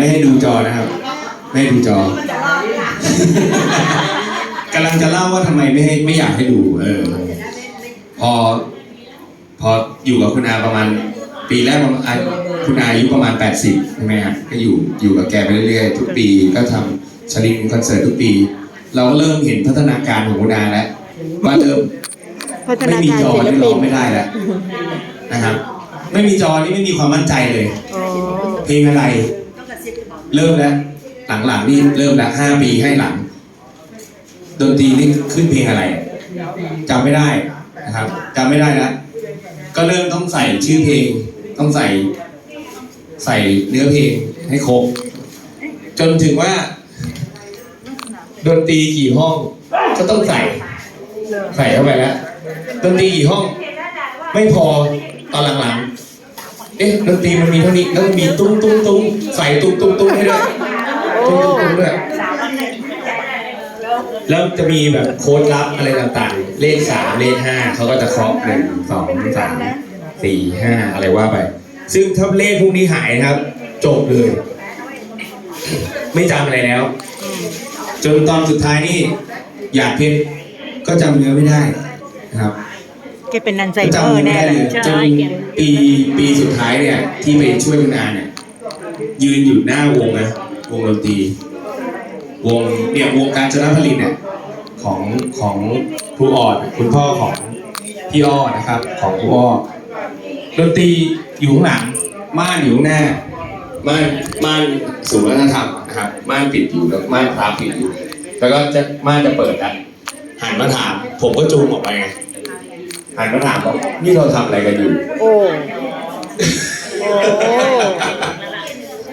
ไม่ให้ดูจอนะครับ ไม่ให้ดูจอ กำลังจะเล่าว่าทำไมไม่ให้ไม่อยากให้ดู เออ พอ พออยู่กับคุณอาประมาณ ปีแรกประมาณอะคุณอาอายุประมาณ 80ใช่ไหมครับก็อยู่อยู่กับแกไปเรื่อยๆทุกปีก็ทำชลินคอนเสิร์ตทุกปี เราก็เริ่มเห็นพัฒนาการของคุณอาแล้วว่าเริ่มพัฒไม่นามีการจอศิลนี่ปิร้อนงไม่ได้แล้วนะครับ ไม่มีจอนี่ไม่มีความมั่นใจเลยอ๋อเพลงอะไร เริ่มแล้วหลังๆนี่เริ่มแล้วห้าปีให้หลัง ดนตรีนี่ขึ้นเพลงอะไรจำไม่ได้นะครับจำไม่ได้แล้วก็เริ่มต้องใส่ชื่อเพลง ต้องใส่ ใส่เนื้อเพลงให้ครบจนถึงว่าดนตรีกี่ห้องก็ต้องใส่ ใส่เข้าไปแล้วดนตรีกี่ห้อง ไม่พอตอนหลังๆ เอ๊ะดนตรีมันมีเท่านี้แล้วมันมีตุ้งตุ้งตุ้งใส่ตุ้งตุ้งตุ้งให้ด้วยตุ้งตุ้งตุ้งด้วยแล้วจะมีแบบโค้ดลับอะไรต่างๆ เลขสามเลขห้าเขาก็จะเคาะหนึ่งสองสามสี่ห้าอะไรว่าไป ซึ่งถ้าเลขพวกนี้หายนะครับ จบเลย ไม่จำอะไรแล้ว จนตอนสุดท้ายนี่อยากเพชรก็จำเนื้อไม่ได้นะครับ แกเป็นนันไซก็เมอจำร์ไม่แน่ได้เลเลยยจนปีปีสุดท้ายเนี่ย ที่ไปช่วยคุณอาเนี่ย ยืนอยู่หน้าวงนะ วงดนตรี วงเนี่ยวงการจนผลิตเนี่ยของของครูออดคุณพ่อของพี่อ้อนะครับ ของครูอ้อดนตรีอยู่ข้างหลังม่านอยู่ข้างหน้าม่านม่านศูนย์วัฒนธรรมนะครับม่านปิดอยู่แล้วม่านพระปิดอยู่ แล้วก็จะม่านจะเปิดแล้วหันมาถามผมก็จูงออกไปไง หันมาถามว่านี่เราทำอะไรกันอยู่ โอ้โอ้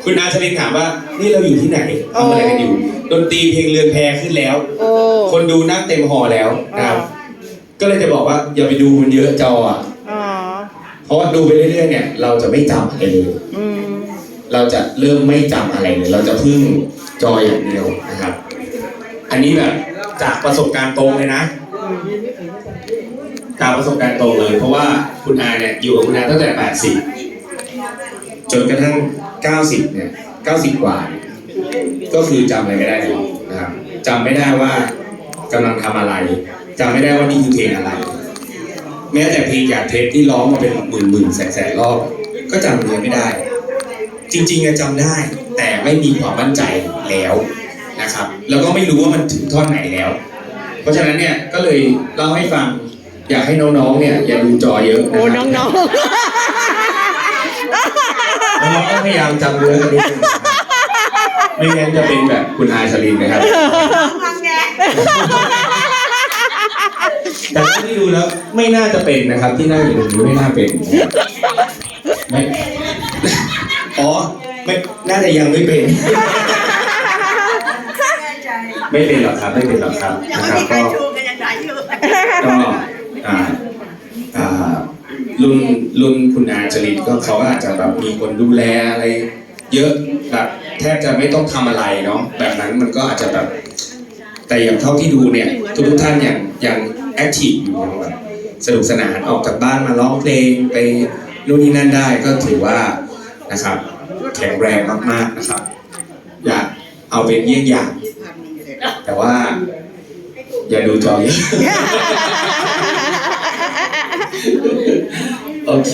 คุณอาชลินถามว่า นี่เราอยู่ที่ไหนทำอะไรกันอยู่ ดนตรีเพลงเรือนแพขึ้นแล้ว โอ้ คนดูนั่งเต็มหอแล้วนะครับอ่าก็เลยจะบอกว่าอย่าไปดูมันเยอะจออะอ๋อ เพราะว่าดูไปเรื่อยๆเนี่ย เราจะไม่จำอะไรเลยอืม เราจะเริ่มไม่จำอะไรเลย เราจะพึ่งจออย่างเดียวนะครับ อันนี้แบบจากประสบการณ์ตรงเลยนะ จากประสบการณ์ตรงเลย เพราะว่าคุณอาเนี่ยอยู่กับคุณอาตั้งแต่ 80 จนกระทั่ง 90 เนี่ย 90 กว่า ก็คือจำอะไรไม่ได้เลยนะครับจำไม่ได้ว่ากำลังทำอะไรจำไม่ได้ว่านี่คือเพลงอะไร แม้แต่เพลงอยากเทปที่ร้องมาเป็นหมื่นหมื่นๆแสนแสนๆรอบ ก็จำเนื้อไม่ได้ จริงๆอะจำได้ แต่ไม่มีความมั่นใจแล้วนะครับ แล้วก็ไม่รู้ว่ามันถึงท่อนไหนแล้ว เพราะฉะนั้นเนี่ยก็เลยเล่าให้ฟัง อยากให้น้องๆ เนี่ยอย่าดูจอเยอะนะโอ้ครับน้องน้องๆก็พยายามจำเนื้อกันนิดนึงนะครับไม่งั้นจะเป็นแบบคุณอาชลินนะครับแต่ที่ดูแล้วไม่น่าจะเป็นนะครับ ที่นั่งอยู่ตรงนี้ไม่น่าเป็นไม่อ๋อไม่น่าจะยังไม่เป็น ไม่เป็นหรอกครับไม่เป็นหรอกครับนะครับก็ก็อ่าอ่ารุ่นรุ่นคุณอาจริตก็เขาอาจจะแบบมีคนดูแลอะไร เยอะแบบแทบจะไม่ต้องทำอะไรเนาะแบบนั้นมันก็อาจจะแบบ แต่อย่างเท่าที่ดูเนี่ย ทุกทุกท่านอย่างอย่างแอคทีฟอยู่แบบสนุกสนานออกจากบ้านมาร้องเพลงไปนู่นนี่นั่นได้ก็ถือว่านะครับ แข็งแรงมากๆนะครับ อยากเอาเป็นเยี่ยงอย่าง แต่ว่า อย่าดูจอเยอะ โอเค